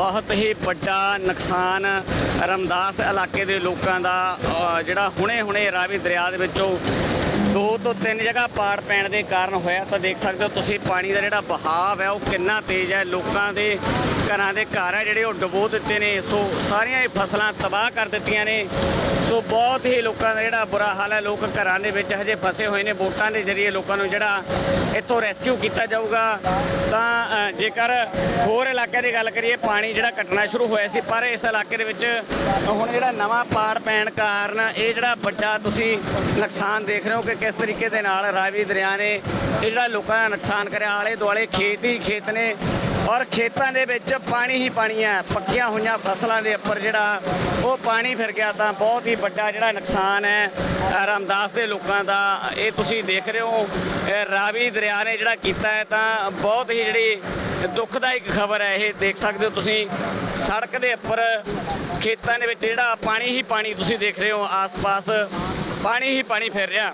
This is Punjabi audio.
ਬਹੁਤ ਹੀ ਵੱਡਾ ਨੁਕਸਾਨ ਰਮਦਾਸ ਇਲਾਕੇ ਦੇ ਲੋਕਾਂ ਦਾ ਜਿਹੜਾ ਹੁਣੇ-ਹੁਣੇ ਰਾਵੀ ਦਰਿਆ ਦੇ ਵਿੱਚੋਂ ਦੋ ਤੋਂ ਤਿੰਨ ਜਗ੍ਹਾ ਪਾੜ ਪੈਣ ਦੇ ਕਾਰਨ ਹੋਇਆ। ਤਾਂ ਦੇਖ ਸਕਦੇ ਹੋ ਤੁਸੀਂ ਪਾਣੀ ਦਾ ਜਿਹੜਾ ਬਹਾਵ ਹੈ, ਉਹ ਕਿੰਨਾ ਤੇਜ਼ ਹੈ। ਲੋਕਾਂ ਦੇ ਘਰਾਂ ਦੇ ਘਰ ਹੈ ਜਿਹੜੇ ਉਹ ਡੁਬੋ ਦਿੱਤੇ ਨੇ। ਸੋ ਸਾਰੀਆਂ ਇਹ ਫਸਲਾਂ ਤਬਾਹ ਕਰ ਦਿੱਤੀਆਂ ਨੇ। ਸੋ ਬਹੁਤ ਹੀ ਲੋਕਾਂ ਦਾ ਜਿਹੜਾ ਬੁਰਾ ਹਾਲ ਹੈ। ਲੋਕ ਘਰਾਂ ਦੇ ਵਿੱਚ ਹਜੇ ਫਸੇ ਹੋਏ ਨੇ। ਵੋਟਾਂ ਦੇ ਜ਼ਰੀਏ ਲੋਕਾਂ ਨੂੰ ਜਿਹੜਾ ਇੱਥੋਂ ਰੈਸਕਿਊ ਕੀਤਾ ਜਾਊਗਾ। ਤਾਂ ਜੇਕਰ ਹੋਰ ਇਲਾਕੇ ਦੀ ਗੱਲ ਕਰੀਏ ਪਾਣੀ ਜਿਹੜਾ ਘਟਣਾ ਸ਼ੁਰੂ ਹੋਇਆ ਸੀ ਪਰ ਇਸ ਇਲਾਕੇ ਦੇ ਵਿੱਚ ਹੁਣ ਜਿਹੜਾ ਨਵਾਂ ਪਾੜ ਪੈਣ ਕਾਰਨ ਇਹ ਜਿਹੜਾ ਵੱਡਾ ਤੁਸੀਂ ਨੁਕਸਾਨ ਦੇਖ ਰਹੇ ਹੋ ਕਿ ਕਿਸ ਤਰੀਕੇ ਦੇ ਨਾਲ ਰਾਵੀ ਦਰਿਆ ਨੇ ਇਹ ਜਿਹੜਾ ਲੋਕਾਂ ਦਾ ਨੁਕਸਾਨ ਕਰਿਆ ਆਲੇ ਦੁਆਲੇ ਖੇਤ ਹੀ ਖੇਤ ਨੇ ਔਰ ਖੇਤਾਂ ਦੇ ਵਿੱਚ ਪਾਣੀ ਹੀ ਪਾਣੀ ਹੈ ਪੱਕੀਆਂ ਹੋਈਆਂ ਫਸਲਾਂ ਦੇ ਉੱਪਰ ਜਿਹੜਾ ਉਹ ਪਾਣੀ ਫਿਰ ਗਿਆ ਤਾਂ ਬਹੁਤ ਹੀ ਵੱਡਾ ਜਿਹੜਾ ਨੁਕਸਾਨ ਹੈ। ਅ, ਰਾਮਦਾਸ ਦੇ ਲੋਕਾਂ ਦਾ ਇਹ ਤੁਸੀਂ ਦੇਖ ਰਹੇ ਹੋ ਰਾਵੀ ਦਰਿਆ ਨੇ ਜਿਹੜਾ ਕੀਤਾ ਹੈ ਤਾਂ ਬਹੁਤ ਹੀ ਜਿਹੜੀ ਦੁੱਖਦਾਇਕ ਖਬਰ ਹੈ ਇਹ, ਦੇਖ ਸਕਦੇ ਹੋ ਤੁਸੀਂ। ਸੜਕ ਦੇ ਉੱਪਰ ਖੇਤਾਂ ਦੇ ਵਿੱਚ ਜਿਹੜਾ ਪਾਣੀ ਹੀ ਪਾਣੀ ਤੁਸੀਂ ਦੇਖ ਰਹੇ ਹੋ, ਆਸ-ਪਾਸ ਪਾਣੀ ਹੀ ਪਾਣੀ ਫਿਰ ਰਿਹਾ।